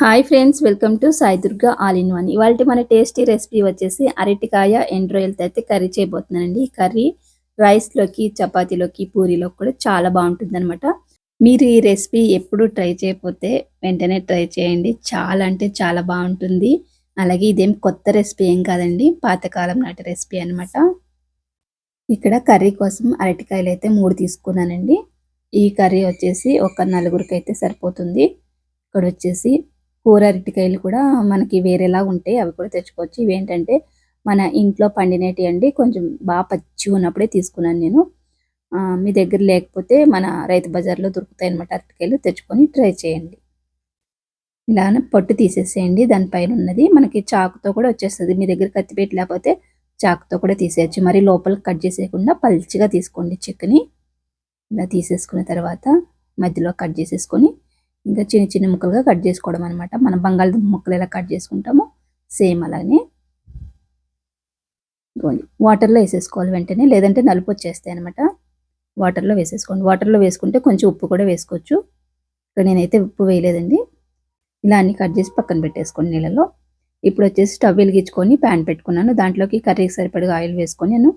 Hi friends welcome to Sai Durga all in one. ఇవాళ మన tasty recipe వచ్చేసి అరటికాయ ఎండ్ అయితే కర్రీ చేయబోతున్నానండి. ఈ కర్రీ రైస్లోకి చపాతీలోకి పూరీలోకి కూడా చాలా బాగుంటుంది అనమాట మీరు ఈ రెసిపీ ఎప్పుడు ట్రై చేయకపోతే వెంటనే ట్రై చేయండి. చాలా అంటే చాలా బాగుంటుంది. అలాగే ఇదేం కొత్త రెసిపీ ఏం కాదండి పాతకాలం నాటి రెసిపీ అనమాట ఇక్కడ కర్రీ కోసం అరటికాయలు అయితే మూడు తీసుకున్నానండి. ఈ కర్రీ వచ్చేసి ఒక నలుగురికి అయితే సరిపోతుంది. ఇక్కడ వచ్చేసి కూర అరటికాయలు కూడా మనకి వేరేలా ఉంటాయి. అవి కూడా తెచ్చుకోవచ్చు. ఇవేంటంటే మన ఇంట్లో పండినవి అండి. కొంచెం బాగా పచ్చి ఉన్నప్పుడే తీసుకున్నాను నేను. మీ దగ్గర లేకపోతే మన రైతు బజార్లో దొరుకుతాయి అనమాట అరటికాయలు. తెచ్చుకొని ట్రై చేయండి. ఇలానే పొట్టు తీసేసేయండి. దానిపైన ఉన్నది మనకి చాకుతో కూడా వచ్చేస్తుంది. మీ దగ్గర కత్తిపెట్టి లేకపోతే చాకుతో కూడా తీసేయచ్చు. మరి లోపల కట్ చేసేయకుండా పల్చిగా తీసుకోండి చికెన్. ఇలా తీసేసుకున్న తర్వాత మధ్యలో కట్ చేసేసుకొని ఇంకా చిన్న చిన్న ముక్కలుగా కట్ చేసుకోవడం అనమాట మనం బంగాళదుంప ముక్కలు ఎలా కట్ చేసుకుంటామో సేమ్ అలానే వాటర్లో వేసేసుకోవాలి వెంటనే లేదంటే నలుపు వచ్చేస్తాయి అనమాట వాటర్లో వేసేసుకోండి. వాటర్లో వేసుకుంటే కొంచెం ఉప్పు కూడా వేసుకోవచ్చు. ఇక్కడ నేనైతే ఉప్పు వేయలేదండి. ఇలా అన్ని కట్ చేసి పక్కన పెట్టేసుకోండి నీళ్ళలో. ఇప్పుడు వచ్చేసి స్టవ్ వెలిగించుకొని ప్యాన్ పెట్టుకున్నాను. దాంట్లోకి కర్రీకి సరిపడగా ఆయిల్ వేసుకొని నేను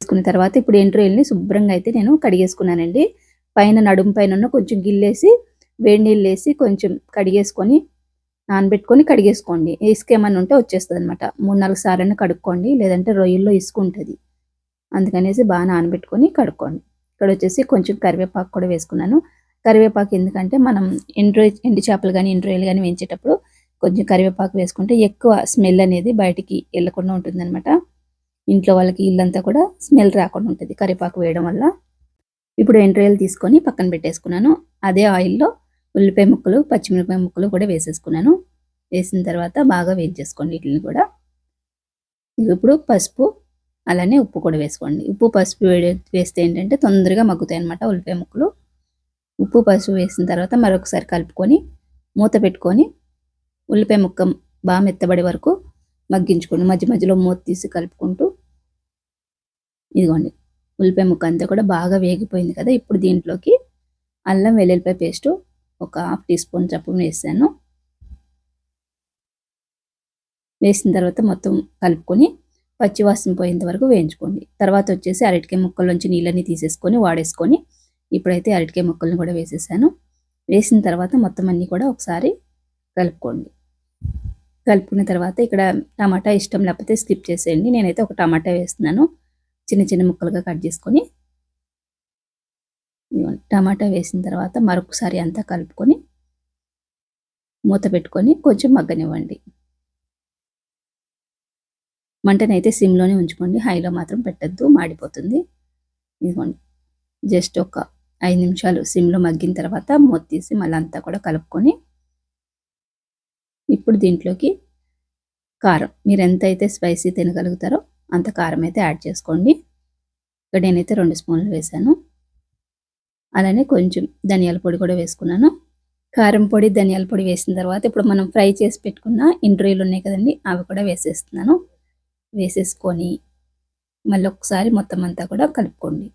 వేసుకున్న తర్వాత ఇప్పుడు ఎంట్రోయిల్ని శుభ్రంగా అయితే నేను కడిగేసుకున్నానండి. పైన నడుము పైన కొంచెం గిల్లేసి వేడి నీళ్ళు వేసి కొంచెం కడిగేసుకొని నానబెట్టుకొని కడిగేసుకోండి. ఇసుక ఏమైనా ఉంటే వచ్చేస్తుంది అనమాట మూడు నాలుగు సార్లు కడుక్కోండి. లేదంటే రొయ్యల్లో ఇసుక ఉంటుంది. అందుకనేసి బాగా నానబెట్టుకొని కడుక్కోండి. ఇక్కడ వచ్చేసి కొంచెం కరివేపాకు కూడా వేసుకున్నాను. కరివేపాకు ఎందుకంటే మనం ఎండ్రో ఎండి చేపలు కానీ ఎండ్రోయలు కానీ వేయించేటప్పుడు కొంచెం కరివేపాకు వేసుకుంటే ఎక్కువ స్మెల్ అనేది బయటికి వెళ్ళకుండా ఉంటుంది అనమాట ఇంట్లో వాళ్ళకి ఇల్లంతా కూడా స్మెల్ రాకుండా ఉంటుంది కరివేపాకు వేయడం వల్ల. ఇప్పుడు ఎండ్రోయలు తీసుకొని పక్కన పెట్టేసుకున్నాను. అదే ఆయిల్లో ఉల్లిపాయ ముక్కలు పచ్చిమిరపాయ ముక్కలు కూడా వేసేసుకున్నాను. వేసిన తర్వాత బాగా వేయించేసుకోండి వీటిని కూడా. ఇప్పుడు పసుపు అలానే ఉప్పు కూడా వేసుకోండి. ఉప్పు పసుపు వేస్తే ఏంటంటే తొందరగా మగ్గుతాయి అనమాట ఉల్లిపాయ ముక్కలు. ఉప్పు పసుపు వేసిన తర్వాత మరొకసారి కలుపుకొని మూత పెట్టుకొని ఉల్లిపాయ ముక్క బాగా మెత్తబడే వరకు మగ్గించుకోండి. మధ్య మధ్యలో మూత తీసి కలుపుకుంటూ ఇదిగోండి. ఉల్లిపాయ ముక్క అంతా కూడా బాగా వేగిపోయింది కదా ఇప్పుడు దీంట్లోకి. అల్లం వెల్లుల్లిపాయ పేస్టు ఒక హాఫ్ టీ స్పూన్ చప్పున వేసాను. వేసిన తర్వాత మొత్తం కలుపుకొని పచ్చివాసన పోయేంత వరకు వేయించుకోండి. తర్వాత వచ్చేసి అరటికాయ ముక్కల్లోంచి నీళ్ళని తీసేసుకొని వాడేసుకొని ఇప్పుడైతే అరటికాయ ముక్కల్ని కూడా వేసేసాను. వేసిన తర్వాత మొత్తం అన్నీ కూడా ఒకసారి కలుపుకోండి. కలుపుకున్న తర్వాత ఇక్కడ టమాటా ఇష్టం లేకపోతే స్కిప్ చేసేయండి. నేనైతే ఒక టమాటా వేస్తున్నాను. చిన్న చిన్న ముక్కలుగా కట్ చేసుకొని టమాటా వేసిన తర్వాత మరొకసారి అంతా కలుపుకొని మూత పెట్టుకొని కొంచెం మగ్గనివ్వండి. మంటనైతే సిమ్లోనే ఉంచుకోండి. హైలో మాత్రం పెట్టద్దు. మాడిపోతుంది. ఇదిగోండి. జస్ట్ ఒక ఐదు నిమిషాలు సిమ్లో మగ్గిన తర్వాత మూత తీసి మళ్ళీ అంతా కూడా కలుపుకొని ఇప్పుడు దీంట్లోకి కారం. మీరు ఎంత అయితే స్పైసీ తినగలుగుతారో అంత కారం అయితే యాడ్ చేసుకోండి. ఇక్కడ నేనైతే రెండు స్పూన్లు వేసాను. అలానే కొంచెం ధనియాల పొడి కూడా వేసుకున్నాను. కారం పొడి ధనియాల పొడి వేసిన తర్వాత ఇప్పుడు మనం ఫ్రై చేసి పెట్టుకున్న ఇంట్రీలు ఉన్నాయి కదండి అవి కూడా వేసేస్తున్నాను. వేసేసుకొని మళ్ళీ ఒకసారి మొత్తం అంతా కూడా కలుపుకోండి.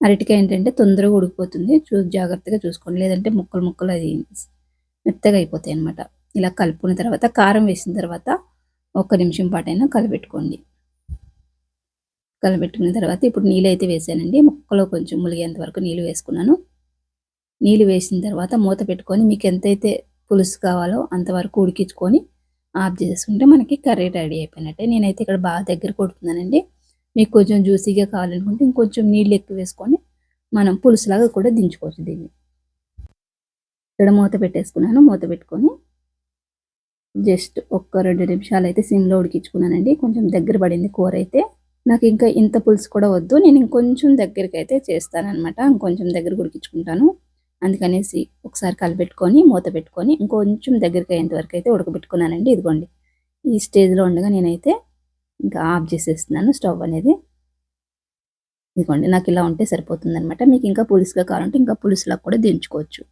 అరటికాయ ఏంటంటే తొందరగా ఉడికిపోతుంది. చూ జాగ్రత్తగా చూసుకోండి. లేదంటే ముక్కలు ముక్కలు అది మెత్తగా అయిపోతాయి అనమాట ఇలా కలుపుకున్న తర్వాత కారం వేసిన తర్వాత ఒక్క నిమిషం పాటైనా కలిపెట్టుకోండి కలబెట్టుకున్న తర్వాత ఇప్పుడు నీళ్ళు అయితే వేసానండి. ముక్కలో కొంచెం ములిగేంత వరకు నీళ్ళు వేసుకున్నాను. నీళ్ళు వేసిన తర్వాత మూత పెట్టుకొని మీకు ఎంతైతే పులుసు కావాలో అంతవరకు ఉడికించుకొని ఆఫ్ చేసుకుంటే మనకి కర్రీ రెడీ అయిపోయినట్టే. నేనైతే ఇక్కడ బాగా దగ్గర కొడుతున్నానండి. మీకు కొంచెం జ్యూసీగా కావాలనుకుంటే ఇంకొంచెం నీళ్ళు ఎక్కువ వేసుకొని మనం పులుసులాగా కూడా దించుకోవచ్చు దీన్ని. ఇక్కడ మూత పెట్టేసుకున్నాను. మూత పెట్టుకొని జస్ట్ ఒక్క రెండు నిమిషాలు అయితే సిమ్లో ఉడికించుకున్నానండి. కొంచెం దగ్గర పడింది కూర అయితే. నాకు ఇంకా ఇంత పులుసు కూడా వద్దు. నేను ఇంకొంచెం దగ్గరికి అయితే చేస్తానమాట ఇంకొంచెం దగ్గర ఉడికించుకుంటాను. అందుకనేసి ఒకసారి కలిపెట్టుకొని మూత పెట్టుకొని ఇంకొంచెం దగ్గరికి అయ్యేంత వరకు అయితే ఉడకబెట్టుకున్నానండి. ఇదిగోండి. ఈ స్టేజ్లో ఉండగా నేనైతే ఇంకా ఆఫ్ చేసేస్తున్నాను స్టవ్ అనేది. ఇదిగోండి నాకు ఇలా ఉంటే సరిపోతుంది అనమాట మీకు ఇంకా పులుసుగా కావాలంటే ఇంకా పులుసులా కూడా దించుకోవచ్చు.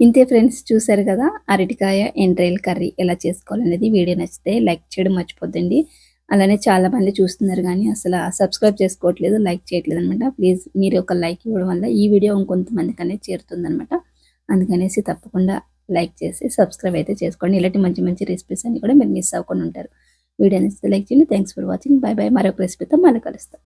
ఇంతే ఫ్రెండ్స్ చూసారు కదా అరటికాయ ఎండ్రైల్ కర్రీ ఎలా చేసుకోవాలనేది. వీడియో నచ్చితే లైక్ చేయడం మర్చిపోద్దండి. అలానే చాలా మంది చూస్తున్నారు కానీ అసలు సబ్స్క్రైబ్ చేసుకోవట్లేదు లైక్ చేయట్లేదు అనమాట ప్లీజ్ మీరు ఒక లైక్ ఇవ్వడం వల్ల ఈ వీడియో ఇంకొంతమందికి అనేది చేరుతుంది అనమాట అందుకనేసి తప్పకుండా లైక్ చేసి సబ్స్క్రైబ్ అయితే చేసుకోండి. ఇలాంటి మంచి మంచి రెసిపీస్ అన్ని కూడా మీరు మిస్ అవ్వకుండా ఉంటారు. వీడియో నచ్చితే లైక్ చేయండి. Thanks for watching bye bye మరొక రెసిపీతో మళ్ళీ కలుస్తాం.